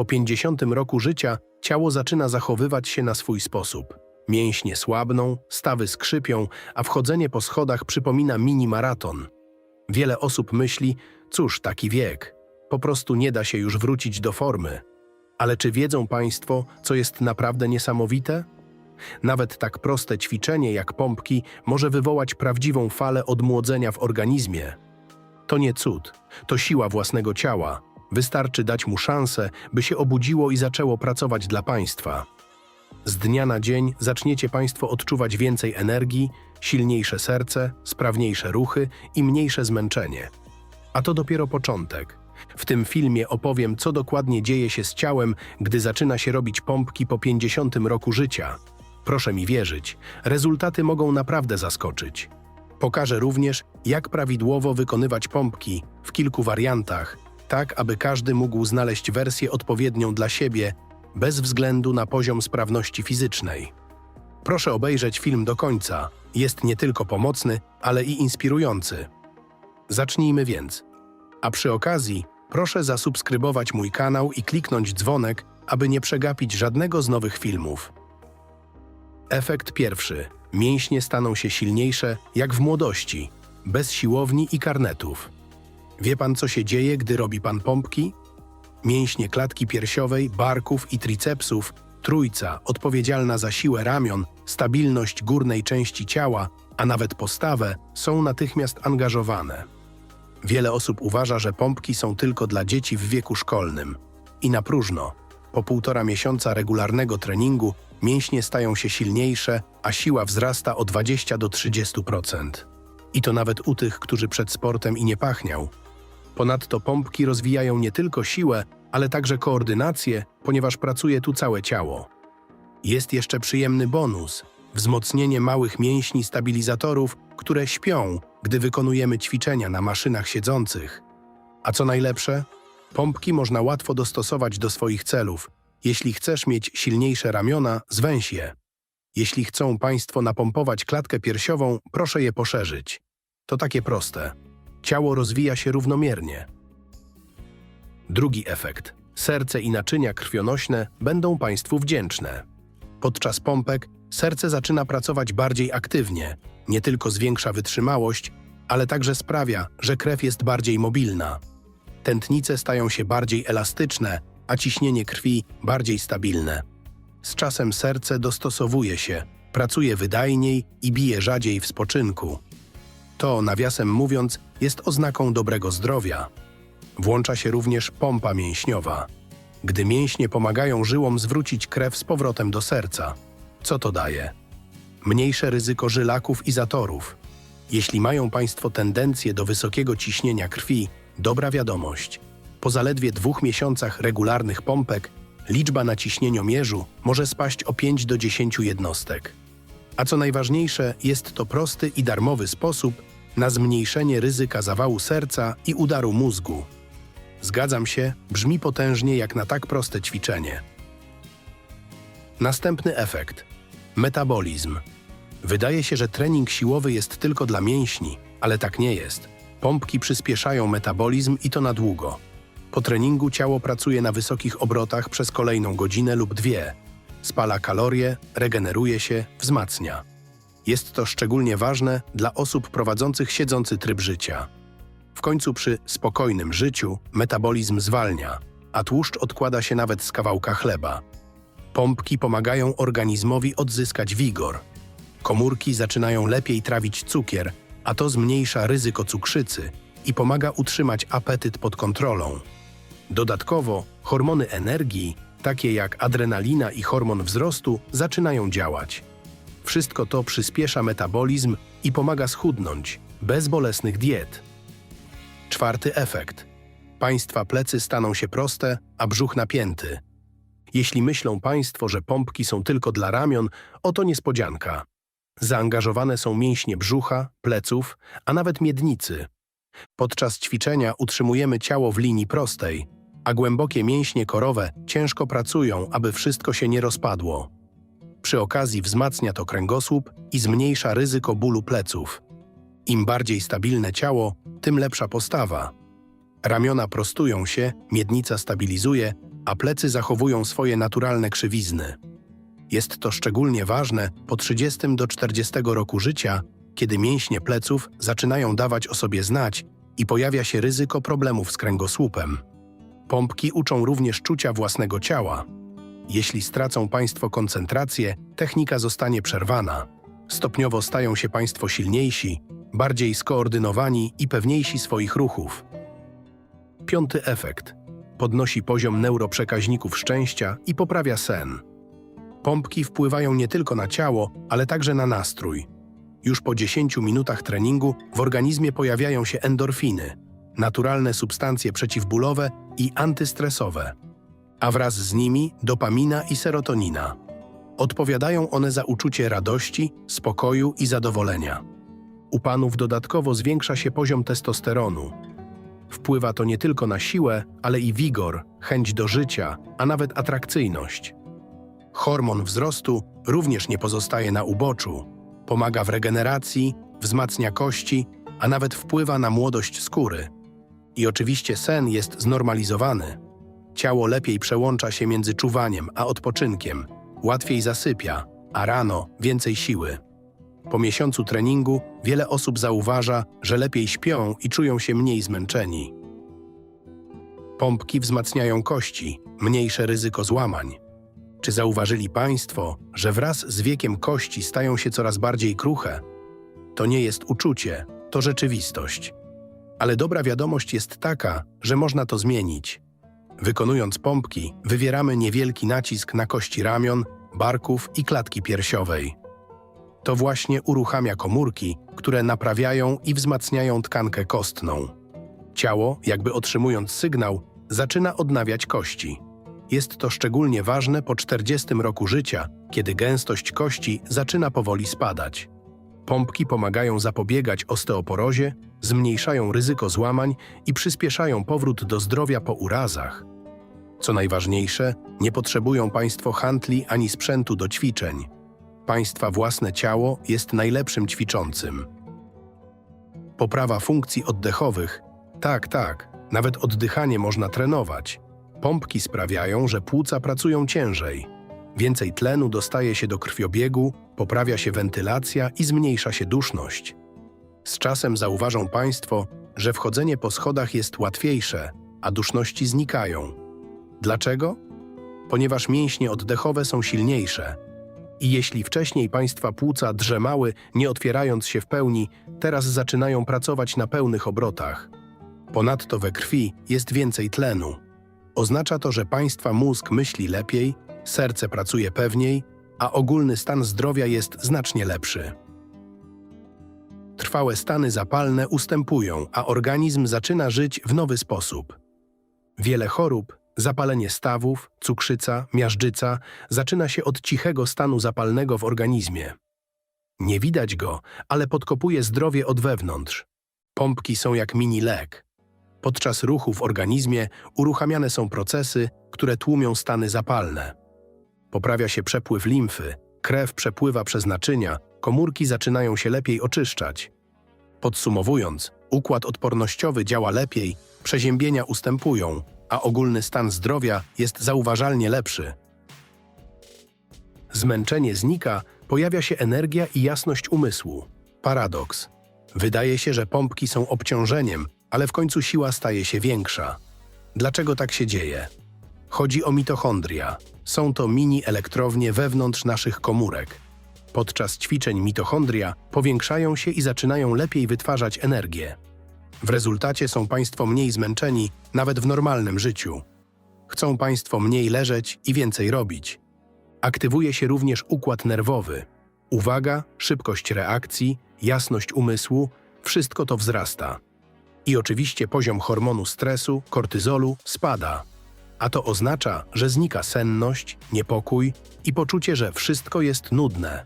Po 50 roku życia ciało zaczyna zachowywać się na swój sposób. Mięśnie słabną, stawy skrzypią, a wchodzenie po schodach przypomina mini maraton. Wiele osób myśli, cóż, taki wiek, po prostu nie da się już wrócić do formy. Ale czy wiedzą Państwo, co jest naprawdę niesamowite? Nawet tak proste ćwiczenie jak pompki może wywołać prawdziwą falę odmłodzenia w organizmie. To nie cud, to siła własnego ciała. Wystarczy dać mu szansę, by się obudziło i zaczęło pracować dla Państwa. Z dnia na dzień zaczniecie Państwo odczuwać więcej energii, silniejsze serce, sprawniejsze ruchy i mniejsze zmęczenie. A to dopiero początek. W tym filmie opowiem, co dokładnie dzieje się z ciałem, gdy zaczyna się robić pompki po 50 roku życia. Proszę mi wierzyć, rezultaty mogą naprawdę zaskoczyć. Pokażę również, jak prawidłowo wykonywać pompki w kilku wariantach, tak aby każdy mógł znaleźć wersję odpowiednią dla siebie, bez względu na poziom sprawności fizycznej. Proszę obejrzeć film do końca. Jest nie tylko pomocny, ale i inspirujący. Zacznijmy więc. A przy okazji, proszę zasubskrybować mój kanał i kliknąć dzwonek, aby nie przegapić żadnego z nowych filmów. Efekt pierwszy. Mięśnie staną się silniejsze jak w młodości, bez siłowni i karnetów. Wie pan, co się dzieje, gdy robi pan pompki? Mięśnie klatki piersiowej, barków i tricepsów, trójca odpowiedzialna za siłę ramion, stabilność górnej części ciała, a nawet postawę, są natychmiast angażowane. Wiele osób uważa, że pompki są tylko dla dzieci w wieku szkolnym. I na próżno. Po półtora miesiąca regularnego treningu mięśnie stają się silniejsze, a siła wzrasta o 20 do 30%. I to nawet u tych, którzy przed sportem i nie pachniał. Ponadto pompki rozwijają nie tylko siłę, ale także koordynację, ponieważ pracuje tu całe ciało. Jest jeszcze przyjemny bonus wzmocnienie małych mięśni stabilizatorów, które śpią, gdy wykonujemy ćwiczenia na maszynach siedzących. A co najlepsze, pompki można łatwo dostosować do swoich celów. Jeśli chcesz mieć silniejsze ramiona, zwęź je. Jeśli chcą Państwo napompować klatkę piersiową, proszę je poszerzyć. To takie proste. Ciało rozwija się równomiernie. Drugi efekt. Serce i naczynia krwionośne będą Państwu wdzięczne. Podczas pompek serce zaczyna pracować bardziej aktywnie, nie tylko zwiększa wytrzymałość, ale także sprawia, że krew jest bardziej mobilna. Tętnice stają się bardziej elastyczne, a ciśnienie krwi bardziej stabilne. Z czasem serce dostosowuje się, pracuje wydajniej i bije rzadziej w spoczynku. To, nawiasem mówiąc, jest oznaką dobrego zdrowia. Włącza się również pompa mięśniowa. Gdy mięśnie pomagają żyłom zwrócić krew z powrotem do serca. Co to daje? Mniejsze ryzyko żylaków i zatorów. Jeśli mają Państwo tendencję do wysokiego ciśnienia krwi, dobra wiadomość. Po zaledwie dwóch miesiącach regularnych pompek liczba na ciśnieniomierzu może spaść o 5 do 10 jednostek. A co najważniejsze, jest to prosty i darmowy sposób na zmniejszenie ryzyka zawału serca i udaru mózgu. Zgadzam się, brzmi potężnie jak na tak proste ćwiczenie. Następny efekt. Metabolizm. Wydaje się, że trening siłowy jest tylko dla mięśni, ale tak nie jest. Pompki przyspieszają metabolizm i to na długo. Po treningu ciało pracuje na wysokich obrotach przez kolejną godzinę lub dwie. Spala kalorie, regeneruje się, wzmacnia. Jest to szczególnie ważne dla osób prowadzących siedzący tryb życia. W końcu przy spokojnym życiu metabolizm zwalnia, a tłuszcz odkłada się nawet z kawałka chleba. Pompki pomagają organizmowi odzyskać wigor. Komórki zaczynają lepiej trawić cukier, a to zmniejsza ryzyko cukrzycy i pomaga utrzymać apetyt pod kontrolą. Dodatkowo hormony energii, takie jak adrenalina i hormon wzrostu, zaczynają działać. Wszystko to przyspiesza metabolizm i pomaga schudnąć, bez bolesnych diet. Czwarty efekt. Państwa plecy staną się proste, a brzuch napięty. Jeśli myślą Państwo, że pompki są tylko dla ramion, oto niespodzianka. Zaangażowane są mięśnie brzucha, pleców, a nawet miednicy. Podczas ćwiczenia utrzymujemy ciało w linii prostej, a głębokie mięśnie korowe ciężko pracują, aby wszystko się nie rozpadło. Przy okazji wzmacnia to kręgosłup i zmniejsza ryzyko bólu pleców. Im bardziej stabilne ciało, tym lepsza postawa. Ramiona prostują się, miednica stabilizuje, a plecy zachowują swoje naturalne krzywizny. Jest to szczególnie ważne po 30 do 40 roku życia, kiedy mięśnie pleców zaczynają dawać o sobie znać i pojawia się ryzyko problemów z kręgosłupem. Pompki uczą również czucia własnego ciała. Jeśli stracą Państwo koncentrację, technika zostanie przerwana. Stopniowo stają się Państwo silniejsi, bardziej skoordynowani i pewniejsi swoich ruchów. Piąty efekt. Podnosi poziom neuroprzekaźników szczęścia i poprawia sen. Pompki wpływają nie tylko na ciało, ale także na nastrój. Już po 10 minutach treningu w organizmie pojawiają się endorfiny, naturalne substancje przeciwbólowe i antystresowe, a wraz z nimi dopamina i serotonina. Odpowiadają one za uczucie radości, spokoju i zadowolenia. U panów dodatkowo zwiększa się poziom testosteronu. Wpływa to nie tylko na siłę, ale i wigor, chęć do życia, a nawet atrakcyjność. Hormon wzrostu również nie pozostaje na uboczu. Pomaga w regeneracji, wzmacnia kości, a nawet wpływa na młodość skóry. I oczywiście sen jest znormalizowany. Ciało lepiej przełącza się między czuwaniem a odpoczynkiem, łatwiej zasypia, a rano więcej siły. Po miesiącu treningu wiele osób zauważa, że lepiej śpią i czują się mniej zmęczeni. Pompki wzmacniają kości, mniejsze ryzyko złamań. Czy zauważyli Państwo, że wraz z wiekiem kości stają się coraz bardziej kruche? To nie jest uczucie, to rzeczywistość. Ale dobra wiadomość jest taka, że można to zmienić. Wykonując pompki, wywieramy niewielki nacisk na kości ramion, barków i klatki piersiowej. To właśnie uruchamia komórki, które naprawiają i wzmacniają tkankę kostną. Ciało, jakby otrzymując sygnał, zaczyna odnawiać kości. Jest to szczególnie ważne po 40 roku życia, kiedy gęstość kości zaczyna powoli spadać. Pompki pomagają zapobiegać osteoporozie, zmniejszają ryzyko złamań i przyspieszają powrót do zdrowia po urazach. Co najważniejsze, nie potrzebują Państwo handli ani sprzętu do ćwiczeń. Państwa własne ciało jest najlepszym ćwiczącym. Poprawa funkcji oddechowych. Tak, tak, nawet oddychanie można trenować. Pompki sprawiają, że płuca pracują ciężej. Więcej tlenu dostaje się do krwiobiegu, poprawia się wentylacja i zmniejsza się duszność. Z czasem zauważą Państwo, że wchodzenie po schodach jest łatwiejsze, a duszności znikają. Dlaczego? Ponieważ mięśnie oddechowe są silniejsze. I jeśli wcześniej Państwa płuca drzemały, nie otwierając się w pełni, teraz zaczynają pracować na pełnych obrotach. Ponadto we krwi jest więcej tlenu. Oznacza to, że Państwa mózg myśli lepiej, serce pracuje pewniej, a ogólny stan zdrowia jest znacznie lepszy. Trwałe stany zapalne ustępują, a organizm zaczyna żyć w nowy sposób. Wiele chorób, zapalenie stawów, cukrzyca, miażdżyca, zaczyna się od cichego stanu zapalnego w organizmie. Nie widać go, ale podkopuje zdrowie od wewnątrz. Pompki są jak mini lek. Podczas ruchu w organizmie uruchamiane są procesy, które tłumią stany zapalne. Poprawia się przepływ limfy, krew przepływa przez naczynia, komórki zaczynają się lepiej oczyszczać. Podsumowując, układ odpornościowy działa lepiej, przeziębienia ustępują, a ogólny stan zdrowia jest zauważalnie lepszy. Zmęczenie znika, pojawia się energia i jasność umysłu. Paradoks. Wydaje się, że pompki są obciążeniem, ale w końcu siła staje się większa. Dlaczego tak się dzieje? Chodzi o mitochondria. Są to mini elektrownie wewnątrz naszych komórek. Podczas ćwiczeń mitochondria powiększają się i zaczynają lepiej wytwarzać energię. W rezultacie są Państwo mniej zmęczeni, nawet w normalnym życiu. Chcą Państwo mniej leżeć i więcej robić. Aktywuje się również układ nerwowy. Uwaga, szybkość reakcji, jasność umysłu wszystko to wzrasta. I oczywiście poziom hormonu stresu, kortyzolu spada. A to oznacza, że znika senność, niepokój i poczucie, że wszystko jest nudne.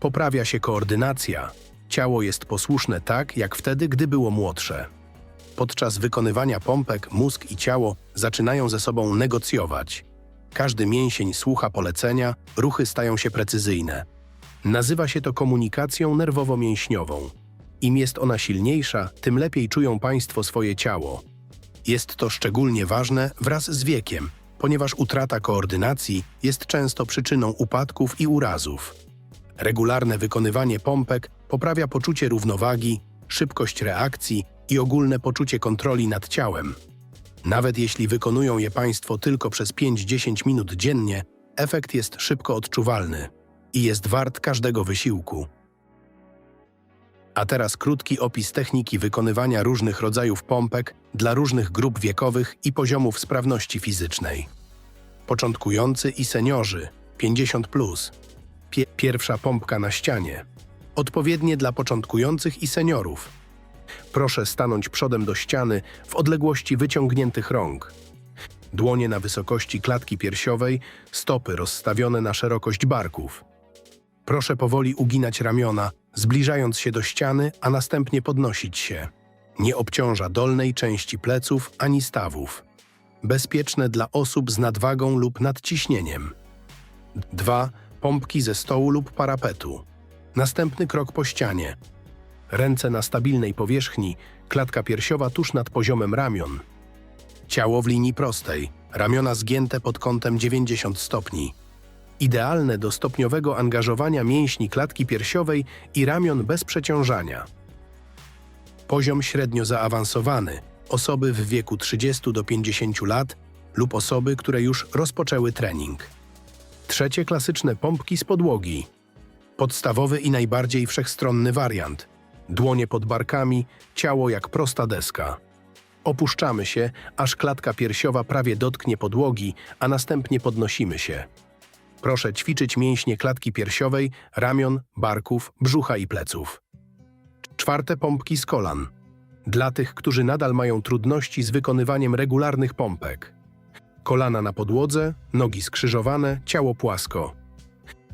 Poprawia się koordynacja. Ciało jest posłuszne tak, jak wtedy, gdy było młodsze. Podczas wykonywania pompek mózg i ciało zaczynają ze sobą negocjować. Każdy mięsień słucha polecenia, ruchy stają się precyzyjne. Nazywa się to komunikacją nerwowo-mięśniową. Im jest ona silniejsza, tym lepiej czują Państwo swoje ciało. Jest to szczególnie ważne wraz z wiekiem, ponieważ utrata koordynacji jest często przyczyną upadków i urazów. Regularne wykonywanie pompek poprawia poczucie równowagi, szybkość reakcji i ogólne poczucie kontroli nad ciałem. Nawet jeśli wykonują je Państwo tylko przez 5-10 minut dziennie, efekt jest szybko odczuwalny i jest wart każdego wysiłku. A teraz krótki opis techniki wykonywania różnych rodzajów pompek dla różnych grup wiekowych i poziomów sprawności fizycznej. Początkujący i seniorzy 50. Pie pierwsza pompka na ścianie. Odpowiednie dla początkujących i seniorów. Proszę stanąć przodem do ściany w odległości wyciągniętych rąk. Dłonie na wysokości klatki piersiowej, stopy rozstawione na szerokość barków. Proszę powoli uginać ramiona, zbliżając się do ściany, a następnie podnosić się. Nie obciąża dolnej części pleców ani stawów. Bezpieczne dla osób z nadwagą lub nadciśnieniem. 2. Pompki ze stołu lub parapetu. Następny krok po ścianie. Ręce na stabilnej powierzchni, klatka piersiowa tuż nad poziomem ramion. Ciało w linii prostej, ramiona zgięte pod kątem 90 stopni. Idealne do stopniowego angażowania mięśni klatki piersiowej i ramion bez przeciążania. Poziom średnio zaawansowany. Osoby w wieku 30 do 50 lat lub osoby, które już rozpoczęły trening. Trzecie klasyczne pompki z podłogi. Podstawowy i najbardziej wszechstronny wariant. Dłonie pod barkami, ciało jak prosta deska. Opuszczamy się, aż klatka piersiowa prawie dotknie podłogi, a następnie podnosimy się. Proszę ćwiczyć mięśnie klatki piersiowej, ramion, barków, brzucha i pleców. Czwarte pompki z kolan. Dla tych, którzy nadal mają trudności z wykonywaniem regularnych pompek. Kolana na podłodze, nogi skrzyżowane, ciało płasko.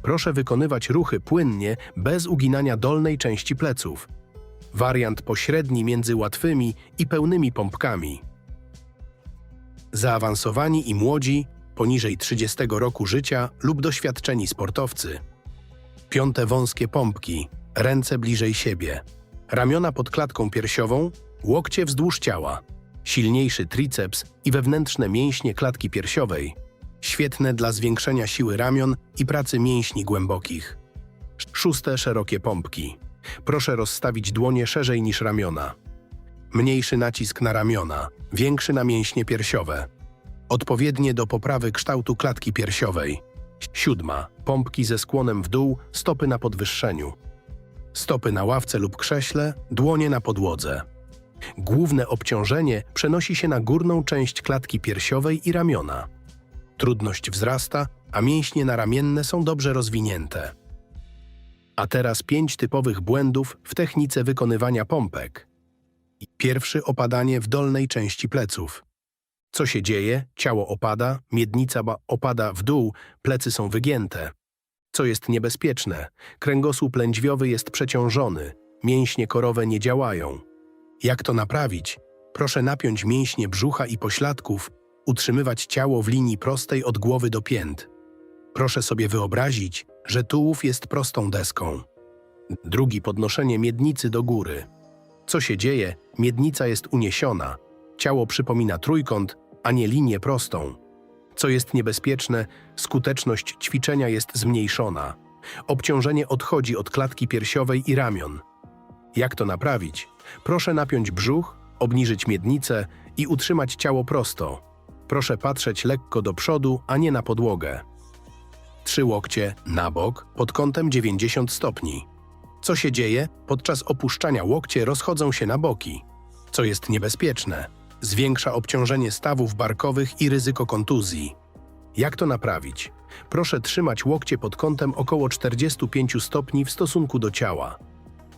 Proszę wykonywać ruchy płynnie, bez uginania dolnej części pleców. Wariant pośredni między łatwymi i pełnymi pompkami. Zaawansowani i młodzi, poniżej 30 roku życia lub doświadczeni sportowcy. Piąte wąskie pompki, ręce bliżej siebie. Ramiona pod klatką piersiową, łokcie wzdłuż ciała. Silniejszy triceps i wewnętrzne mięśnie klatki piersiowej. Świetne dla zwiększenia siły ramion i pracy mięśni głębokich. Szóste szerokie pompki. Proszę rozstawić dłonie szerzej niż ramiona. Mniejszy nacisk na ramiona, większy na mięśnie piersiowe. Odpowiednie do poprawy kształtu klatki piersiowej. Siódma. Pompki ze skłonem w dół, stopy na podwyższeniu. Stopy na ławce lub krześle, dłonie na podłodze. Główne obciążenie przenosi się na górną część klatki piersiowej i ramiona. Trudność wzrasta, a mięśnie naramienne są dobrze rozwinięte. A teraz pięć typowych błędów w technice wykonywania pompek. Pierwszy opadanie w dolnej części pleców. Co się dzieje? Ciało opada, miednica opada w dół, plecy są wygięte. Co jest niebezpieczne? Kręgosłup lędźwiowy jest przeciążony, mięśnie korowe nie działają. Jak to naprawić? Proszę napiąć mięśnie brzucha i pośladków, utrzymywać ciało w linii prostej od głowy do pięt. Proszę sobie wyobrazić, że tułów jest prostą deską. Drugi podnoszenie miednicy do góry. Co się dzieje? Miednica jest uniesiona. Ciało przypomina trójkąt, a nie linię prostą. Co jest niebezpieczne, skuteczność ćwiczenia jest zmniejszona. Obciążenie odchodzi od klatki piersiowej i ramion. Jak to naprawić? Proszę napiąć brzuch, obniżyć miednicę i utrzymać ciało prosto. Proszę patrzeć lekko do przodu, a nie na podłogę. Trzy łokcie na bok pod kątem 90 stopni. Co się dzieje? Podczas opuszczania łokcie rozchodzą się na boki, co jest niebezpieczne. Zwiększa obciążenie stawów barkowych i ryzyko kontuzji. Jak to naprawić? Proszę trzymać łokcie pod kątem około 45 stopni w stosunku do ciała.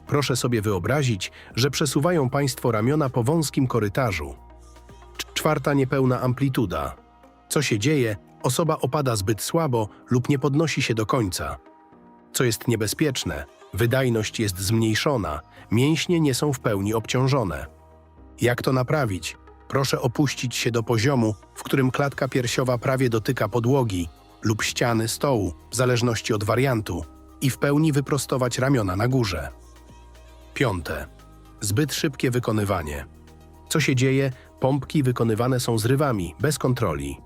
Proszę sobie wyobrazić, że przesuwają Państwo ramiona po wąskim korytarzu. Cz- Czwarta niepełna amplituda. Co się dzieje? Osoba opada zbyt słabo lub nie podnosi się do końca. Co jest niebezpieczne? Wydajność jest zmniejszona, mięśnie nie są w pełni obciążone. Jak to naprawić? Proszę opuścić się do poziomu, w którym klatka piersiowa prawie dotyka podłogi lub ściany stołu, w zależności od wariantu, i w pełni wyprostować ramiona na górze. Piąte. Zbyt szybkie wykonywanie. Co się dzieje? Pompki wykonywane są zrywami, bez kontroli.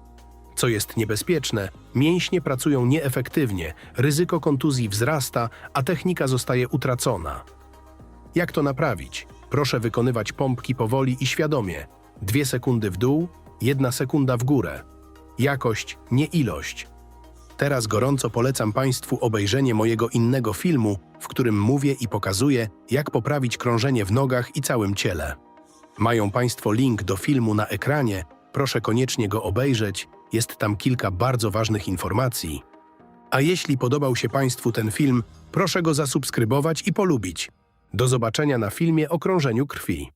Co jest niebezpieczne, mięśnie pracują nieefektywnie, ryzyko kontuzji wzrasta, a technika zostaje utracona. Jak to naprawić? Proszę wykonywać pompki powoli i świadomie. Dwie sekundy w dół, jedna sekunda w górę. Jakość, nie ilość. Teraz gorąco polecam Państwu obejrzenie mojego innego filmu, w którym mówię i pokazuję, jak poprawić krążenie w nogach i całym ciele. Mają Państwo link do filmu na ekranie, proszę koniecznie go obejrzeć, jest tam kilka bardzo ważnych informacji. A jeśli podobał się Państwu ten film, proszę go zasubskrybować i polubić. Do zobaczenia na filmie o krążeniu krwi.